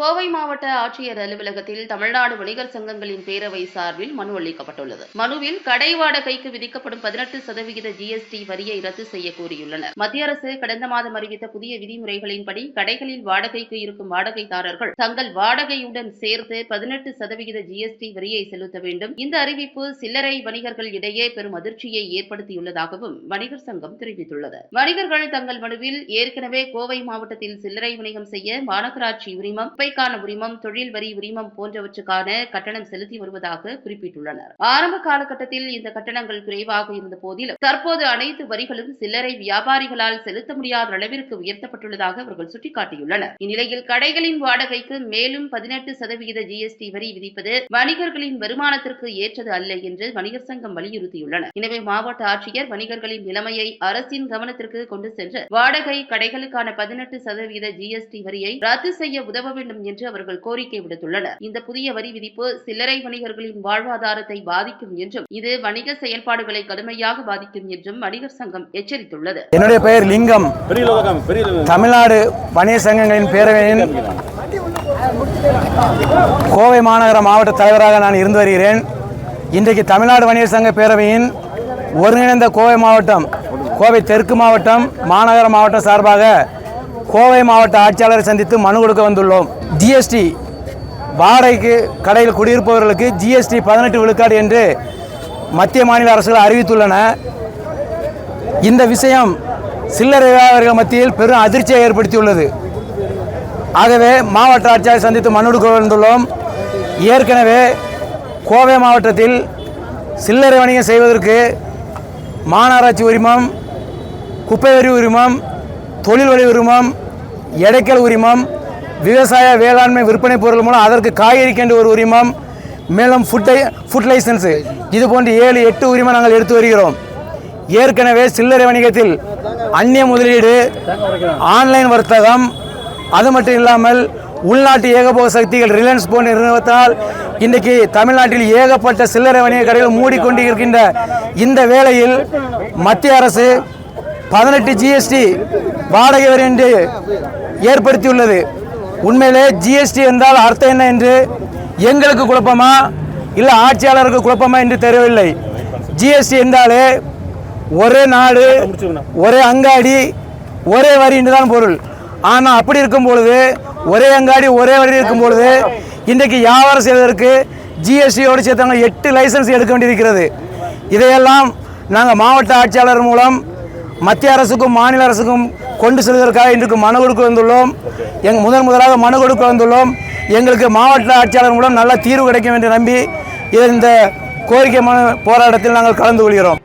கோவை மாவட்ட ஆட்சியர் அலுவலகத்தில் தமிழ்நாடு வணிகர் சங்கங்களின் பேரவை சார்பில் மனு அளிக்கப்பட்டுள்ளது. மனுவில் கடை வாடகைக்கு விதிக்கப்படும் பதினெட்டு சதவிகித ஜிஎஸ்டி வரியை ரத்து செய்ய கோரியுள்ளனர். மத்திய அரசு கடந்த மாதம் அறிவித்த புதிய விதிமுறைகளின்படி கடைகளில் வாடகைக்கு இருக்கும் வாடகைதாரர்கள் தங்கள் வாடகையுடன் சேர்த்து பதினெட்டு சதவிகித ஜிஎஸ்டி வரியை செலுத்த வேண்டும். இந்த அறிவிப்பு சில்லறை வணிகர்கள் இடையே பெரும் அதிர்ச்சியை ஏற்படுத்தியுள்ளதாகவும் வணிகர் சங்கம் தெரிவித்துள்ளது. வணிகர்கள் தங்கள் மனுவில் ஏற்கனவே கோவை மாவட்டத்தில் சில்லறை வணிகம் செய்ய மாநகராட்சி உரிமம் குப்பைக்கான உரிமம் தொழில் வரி உரிமம் போன்றவற்றுக்கான கட்டணம் செலுத்தி வருவதாக குறிப்பிட்டுள்ளனர். ஆரம்ப காலகட்டத்தில் இந்த கட்டணங்கள் குறைவாக இருந்த போதிலும் தற்போது அனைத்து வரிகளும் சில்லறை வியாபாரிகளால் செலுத்த முடியாத அளவிற்கு உயர்த்தப்பட்டுள்ளதாக அவர்கள் சுட்டிக்காட்டியுள்ளனர். இந்நிலையில் கடைகளின் வாடகைக்கு மேலும் பதினெட்டு சதவிகித ஜிஎஸ்டி வரி விதிப்பது வணிகர்களின் வருமானத்திற்கு ஏற்றது அல்ல என்று வணிகர் சங்கம் வலியுறுத்தியுள்ளனர் எனவே மாவட்ட ஆட்சியர் வணிகர்களின் நிலைமையை அரசின் கவனத்திற்கு கொண்டு சென்று வாடகை கடைகளுக்கான பதினெட்டு சதவீத ஜிஎஸ்டி வரியை ரத்து செய்ய உதவ வேண்டும் என்று அவர்கள் கோரிக்கை விடுத்துள்ளனர். இந்த புதிய வரி விதிப்பு சில்லறை வணிகர்களின் வாழ்வாதாரத்தை பாதிக்கும் என்றும் இது வணிக செயல்பாடுகளை கடுமையாக பாதிக்கும் என்றும் வணிகர் சங்கம் எச்சரித்துள்ளது. என்னுடைய பெயர் லிங்கம். தமிழ்நாடு வணிக சங்கங்களின் பேரவையின் கோவை மாநகர மாவட்ட தலைவராக நான் இருந்து வருகிறேன். இன்றைக்கு தமிழ்நாடு வணிக சங்க பேரவையின் ஒருங்கிணைந்த கோவை மாவட்டம் கோவை தெற்கு மாவட்டம் மாநகர மாவட்டம் சார்பாக கோவை மாவட்ட ஆட்சியாளரை சந்தித்து மனு கொடுக்க வந்துள்ளோம். ஜிஎஸ்டி வாடகைக்கு கடையில் குடியிருப்பவர்களுக்கு ஜிஎஸ்டி பதினெட்டு விழுக்காடு என்று மத்திய மாநில அரசுகள் அறிவித்துள்ளன. இந்த விஷயம் சில்லறை வியாபாரிகள் மத்தியில் பெரும் அதிர்ச்சியை ஏற்படுத்தியுள்ளது. ஆகவே மாவட்ட ஆட்சியாளரை சந்தித்து மனு கொடுக்க வந்துள்ளோம். ஏற்கனவே கோவை மாவட்டத்தில் சில்லறை வணிகம் செய்வதற்கு மாநகராட்சி உரிமம் குப்பை வரி உரிமம் தொழில் வழி உரிமம் எடைக்கல் உரிமம் விவசாய வேளாண்மை விற்பனை பொருள் மூலம் அதற்கு காய்கறி கண்டு ஒரு உரிமம் மேலும் ஃபுட் ஃபுட் லைசன்ஸு இது போன்று ஏழு எட்டு உரிமம் நாங்கள் எடுத்து வருகிறோம். ஏற்கனவே சில்லறை வணிகத்தில் அந்நிய முதலீடு ஆன்லைன் வர்த்தகம் அது மட்டும் இல்லாமல் உள்நாட்டு ஏகபோக சக்திகள் ரிலையன்ஸ் போன்ற நிறுவனத்தால் இன்றைக்கு தமிழ்நாட்டில் ஏகப்பட்ட சில்லறை வணிக கடைகள் மூடிக்கொண்டு இருக்கின்ற இந்த வேளையில் மத்திய அரசு பதினெட்டு ஜிஎஸ்டி வாடகை வரி என்று ஏற்படுத்தியுள்ளது. உண்மையிலே ஜிஎஸ்டி என்றால் அர்த்தம் என்ன என்று எங்களுக்கு குழப்பமா? இல்லை ஆட்சியாளருக்கு குழப்பமா என்று தெரியவில்லை. ஜிஎஸ்டி என்றாலே ஒரே நாடு ஒரே அங்காடி ஒரே வரி என்று தான் பொருள். ஆனால் அப்படி இருக்கும் பொழுது ஒரே அங்காடி ஒரே வரி இருக்கும் பொழுது இன்றைக்கு வியாபாரம் செய்வதற்கு ஜிஎஸ்டியோடு சேர்த்தாங்க எட்டு லைசன்ஸ் எடுக்க வேண்டியிருக்கிறது. இதையெல்லாம் நாங்கள் மாவட்ட ஆட்சியாளர் மூலம் மத்திய அரசுக்கும் மாநில அரசுக்கும் கொண்டு செல்வதற்காக இன்றைக்கு மனு கொடுக்க வந்துள்ளோம். எங் முதன் முதலாக மனு கொடுக்க வந்துள்ளோம். எங்களுக்கு மாவட்ட ஆட்சியாளர் மூலம் நல்ல தீர்வு கிடைக்கும் என்று நம்பி இந்த கோரிக்கை மனு போராட்டத்தில் நாங்கள் கலந்து கொள்கிறோம்.